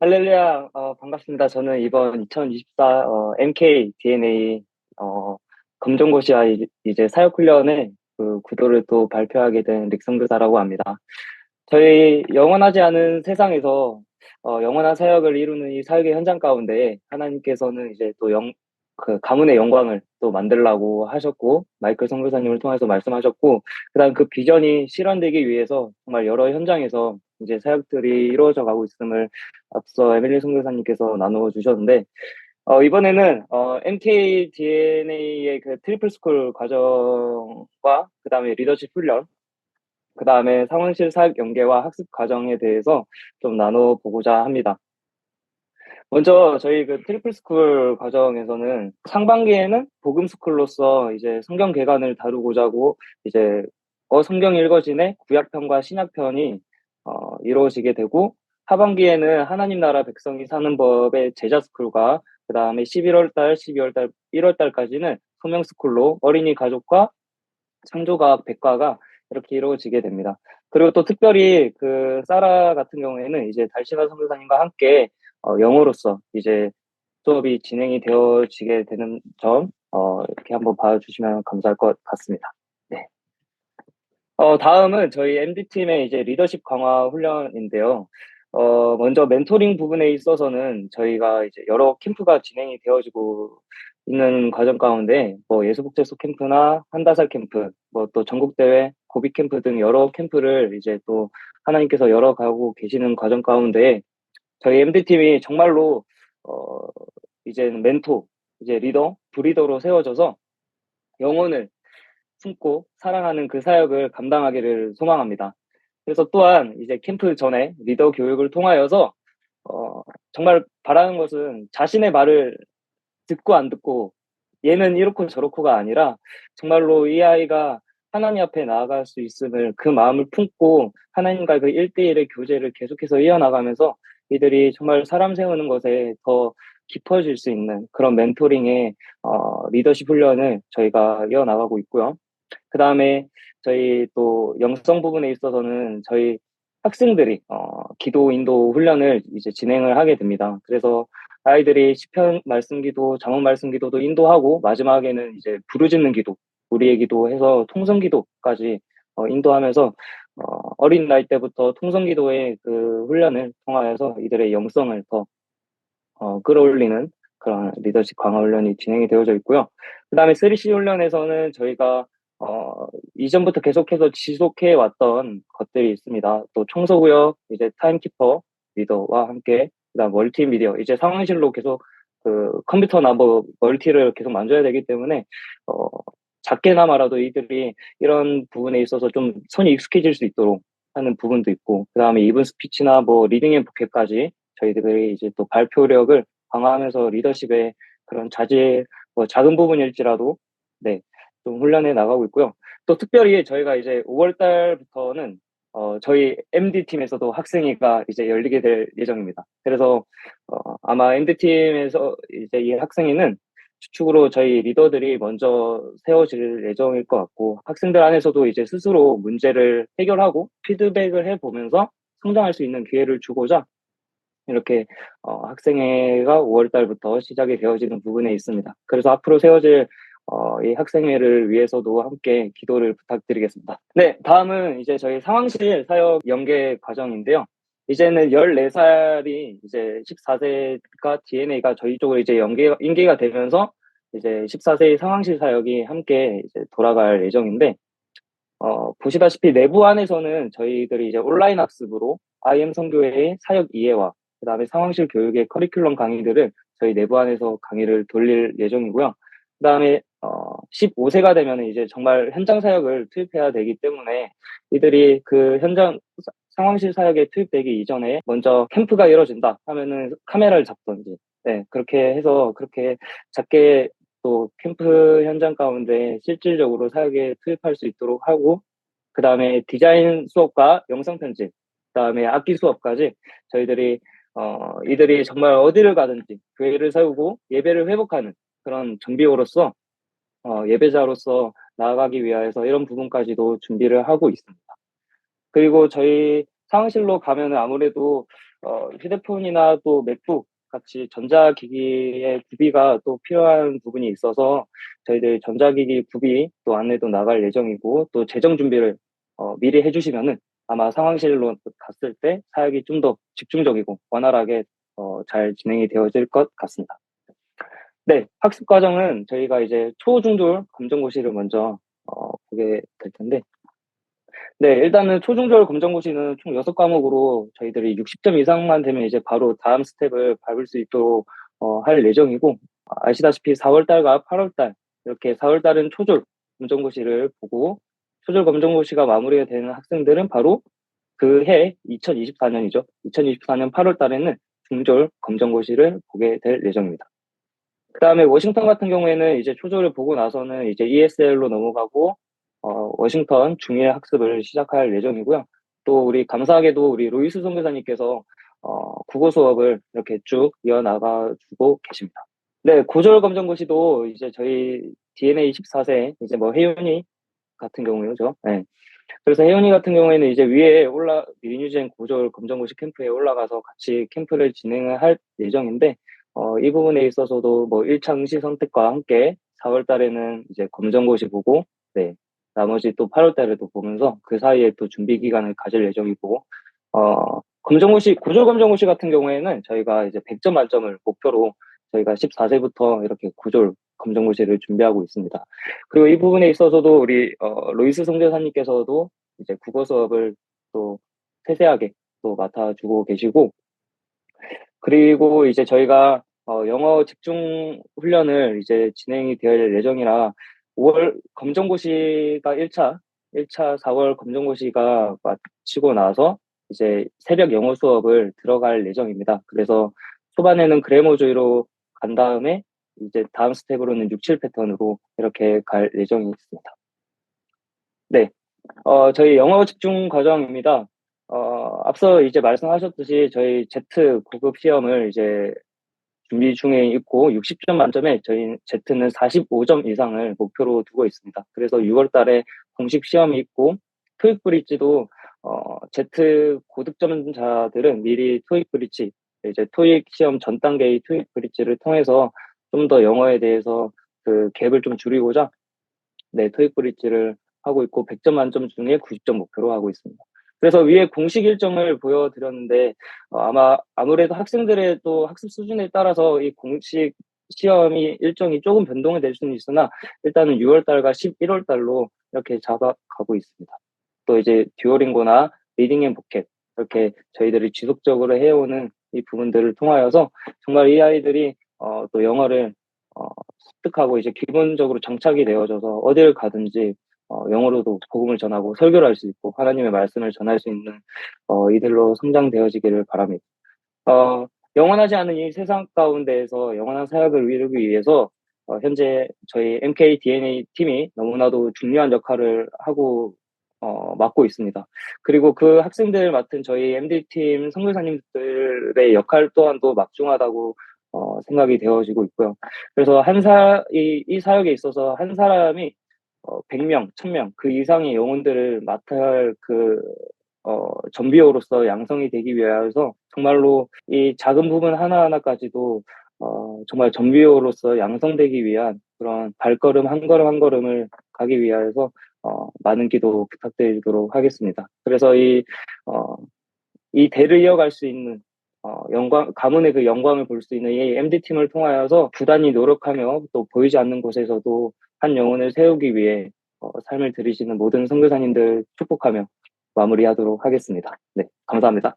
할렐루야, 어, 반갑습니다. 저는 이번 2024 어, MK DNA 어, 검정고시와 이- 이제 사역훈련의 그 구도를 또 발표하게 된 릭성교사라고 합니다. 저희 영원하지 않은 세상에서 어, 영원한 사역을 이루는 이 사역의 현장 가운데 하나님께서는 이제 또 영, 그 가문의 영광을 또 만들라고 하셨고 마이클 선교사님을 통해서 말씀하셨고 그다음 그 비전이 실현되기 위해서 정말 여러 현장에서 이제 사역들이 이루어져 가고 있음을 앞서 에밀리 선교사님께서 나누어 주셨는데 어, 이번에는 어, MK DNA의 그 트리플 스쿨 과정과 그다음에 리더십 훈련 그 다음에 상황실 사역 연계와 학습 과정에 대해서 좀 나눠 보고자 합니다. 먼저 저희 그 트리플 스쿨 과정에서는 상반기에는 복음 스쿨로서 이제 성경 개관을 다루고자 하고 이제 어 성경 읽어진의 구약편과 신약편이 어 이루어지게 되고 하반기에는 하나님 나라 백성이 사는 법의 제자 스쿨과 그 다음에 11월 달, 12월 달, 1월 달까지는 소명 스쿨로 어린이 가족과 창조과학 백과가 이렇게 이루어지게 됩니다. 그리고 또 특별히 그 사라 같은 경우에는 이제 달신아 선교사님과 함께 어, 영어로서 이제 수업이 진행이 되어지게 되는 점 어, 이렇게 한번 봐주시면 감사할 것 같습니다. 네. 어, 다음은 저희 MD팀의 이제 리더십 강화 훈련인데요. 어, 먼저 멘토링 부분에 있어서는 저희가 이제 여러 캠프가 진행이 되어지고 있는 과정 가운데 뭐 예수복제소 캠프나 한다살 캠프, 뭐 또 전국대회, 고비 캠프 등 여러 캠프를 이제 또 하나님께서 열어가고 계시는 과정 가운데 저희 MD팀이 정말로 어 이제 멘토, 이제 리더, 브리더로 세워져서 영혼을 품고 사랑하는 그 사역을 감당하기를 소망합니다. 그래서 또한 이제 캠프 전에 리더 교육을 통하여서 어 정말 바라는 것은 자신의 말을 듣고 안 듣고 얘는 이렇고 저렇고가 아니라 정말로 이 아이가 하나님 앞에 나아갈 수 있음을 그 마음을 품고 하나님과 그 1대1의 교제를 계속해서 이어나가면서 이들이 정말 사람 세우는 것에 더 깊어질 수 있는 그런 멘토링의 어, 리더십 훈련을 저희가 이어나가고 있고요. 그 다음에 저희 또 영성 부분에 있어서는 저희 학생들이 어, 기도 인도 훈련을 이제 진행을 하게 됩니다. 그래서 아이들이 시편 말씀 기도, 장원 말씀 기도도 인도하고 마지막에는 이제 부르짖는 기도, 우리의 기도 해서 통성 기도까지 어, 인도하면서 어, 어린 나이 때부터 통성 기도의 그 훈련을 통하여서 이들의 영성을 더 어, 끌어올리는 그런 리더십 강화 훈련이 진행이 되어져 있고요. 그 다음에 3C 훈련에서는 저희가 어, 이전부터 계속해서 지속해 왔던 것들이 있습니다. 또 청소구역, 이제 타임키퍼 리더와 함께, 그 다음 멀티미디어, 이제 상황실로 계속 그 컴퓨터 나 뭐 멀티를 계속 만져야 되기 때문에, 어, 작게나마라도 이들이 이런 부분에 있어서 좀 손이 익숙해질 수 있도록 하는 부분도 있고, 그 다음에 이분 스피치나 뭐 리딩 앤 부캐까지 저희들이 이제 또 발표력을 강화하면서 리더십의 그런 자질, 뭐 작은 부분일지라도, 네, 좀 훈련해 나가고 있고요. 또 특별히 저희가 이제 5월 달부터는 어, 저희 MD 팀에서도 학생회가 이제 열리게 될 예정입니다. 그래서 어, 아마 MD 팀에서 이제 이 학생회는 주축으로 저희 리더들이 먼저 세워질 예정일 것 같고 학생들 안에서도 이제 스스로 문제를 해결하고 피드백을 해보면서 성장할 수 있는 기회를 주고자 이렇게 어, 학생회가 5월 달부터 시작이 되어지는 부분에 있습니다. 그래서 앞으로 세워질 어, 이 학생회를 위해서도 함께 기도를 부탁드리겠습니다. 네, 다음은 이제 저희 상황실 사역 연계 과정인데요. 이제는 14살이 이제 14세가 DNA가 저희 쪽으로 이제 연계, 인계가 되면서 이제 14세의 상황실 사역이 함께 이제 돌아갈 예정인데, 어, 보시다시피 내부 안에서는 저희들이 이제 온라인 학습으로 IM 성교회의 사역 이해와 그 다음에 상황실 교육의 커리큘럼 강의들을 저희 내부 안에서 강의를 돌릴 예정이고요. 그 다음에 어, 15세가 되면 이제 정말 현장 사역을 투입해야 되기 때문에 이들이 그 현장 상황실 사역에 투입되기 이전에 먼저 캠프가 이루어진다 하면은 카메라를 잡던지 네 그렇게 해서 그렇게 작게 또 캠프 현장 가운데 실질적으로 사역에 투입할 수 있도록 하고 그 다음에 디자인 수업과 영상 편집 그 다음에 악기 수업까지 저희들이 어, 이들이 정말 어디를 가든지 교회를 세우고 예배를 회복하는 그런 정비호로서 어, 예배자로서 나아가기 위해서 이런 부분까지도 준비를 하고 있습니다. 그리고 저희 상황실로 가면은 아무래도 어, 휴대폰이나 또 맥북 같이 전자기기의 구비가 또 필요한 부분이 있어서 저희들 전자기기 구비 또 안내도 나갈 예정이고 또 재정 준비를 어, 미리 해주시면은 아마 상황실로 갔을 때 사역이 좀 더 집중적이고 원활하게 어, 잘 진행이 되어질 것 같습니다. 네, 학습 과정은 저희가 이제 초중졸 검정고시를 먼저 어, 보게 될 텐데 네, 일단은 초중졸 검정고시는 총 6과목으로 저희들이 60점 이상만 되면 이제 바로 다음 스텝을 밟을 수 있도록 어, 할 예정이고 아시다시피 4월달과 8월달 이렇게 4월달은 초졸 검정고시를 보고 초졸 검정고시가 마무리가 되는 학생들은 바로 그 해 2024년이죠. 2024년 8월 달에는 중졸 검정고시를 보게 될 예정입니다. 그 다음에 워싱턴 같은 경우에는 이제 초졸을 보고 나서는 이제 ESL로 넘어가고 어, 워싱턴 중예 학습을 시작할 예정이고요. 또 우리 감사하게도 우리 로이스 선교사님께서 어, 국어 수업을 이렇게 쭉 이어나가 주고 계십니다. 네, 고졸 검정고시도 이제 저희 DNA 14세 이제 뭐 혜윤이 같은 경우죠. 네. 그래서 혜윤이 같은 경우에는 이제 위에 올라 리뉴젠 고졸 검정고시 캠프에 올라가서 같이 캠프를 진행을 할 예정인데 어, 이 부분에 있어서도 뭐 1차 응시 선택과 함께 4월 달에는 이제 검정고시 보고 네, 나머지 또 8월 달에도 보면서 그 사이에 또 준비 기간을 가질 예정이고, 어, 검정고시, 고졸 검정고시 같은 경우에는 저희가 이제 100점 만점을 목표로 저희가 14세부터 이렇게 고졸 검정고시를 준비하고 있습니다. 그리고 이 부분에 있어서도 우리, 어, 로이스 성대사님께서도 이제 국어 수업을 또 세세하게 또 맡아주고 계시고, 그리고 이제 저희가 어, 영어 집중 훈련을 이제 진행이 될 예정이라 5월 검정고시가 1차, 1차 4월 검정고시가 마치고 나서 이제 새벽 영어 수업을 들어갈 예정입니다. 그래서 초반에는 그래머주의로 간 다음에 이제 다음 스텝으로는 6, 7 패턴으로 이렇게 갈 예정이 있습니다. 네. 어, 저희 영어 집중 과정입니다. 어, 앞서 이제 말씀하셨듯이 저희 Z 고급 시험을 이제 준비 중에 있고 60점 만점에 저희 Z는 45점 이상을 목표로 두고 있습니다. 그래서 6월 달에 공식 시험이 있고 토익 브릿지도 어, Z 고득점자들은 미리 토익 브릿지 이제 토익 시험 전 단계의 토익 브릿지를 통해서 좀 더 영어에 대해서 그 갭을 좀 줄이고자 네 토익 브릿지를 하고 있고 100점 만점 중에 90점 목표로 하고 있습니다. 그래서 위에 공식 일정을 보여드렸는데 어, 아마 아무래도 학생들의 또 학습 수준에 따라서 이 공식 시험이 일정이 조금 변동이 될 수는 있으나 일단은 6월 달과 11월 달로 이렇게 잡아가고 있습니다. 또 이제 듀오링고나 리딩 앤 보켓 이렇게 저희들이 지속적으로 해오는 이 부분들을 통하여서 정말 이 아이들이 어, 또 영어를 어, 습득하고 이제 기본적으로 정착이 되어져서 어딜 가든지 어, 영어로도 복음을 전하고 설교를 할 수 있고 하나님의 말씀을 전할 수 있는 어, 이들로 성장되어지기를 바랍니다. 어, 영원하지 않은 이 세상 가운데에서 영원한 사역을 이루기 위해서 어, 현재 저희 MK DNA 팀이 너무나도 중요한 역할을 하고 어, 맡고 있습니다. 그리고 그 학생들 맡은 저희 MD팀 선교사님들의 역할 또한도 막중하다고 어, 생각이 되어지고 있고요. 그래서 한 사, 이, 이 사역에 있어서 한 사람이 어, 100명, 1000명 그 이상의 영혼들을 맡아야 할그 어, 전비호로서 양성이 되기 위해서 정말로 이 작은 부분 하나하나까지도 어, 정말 전비호로서 양성되기 위한 그런 발걸음 한 걸음 한 걸음을 가기 위하여서 어, 많은 기도 부탁드리도록 하겠습니다. 그래서 이, 어, 이 대를 이어갈 수 있는 어, 영광, 가문의 그 영광을 볼 수 있는 이 MD팀을 통하여서 부단히 노력하며 또 보이지 않는 곳에서도 한 영혼을 세우기 위해 어, 삶을 들이시는 모든 선교사님들 축복하며 마무리하도록 하겠습니다. 네, 감사합니다.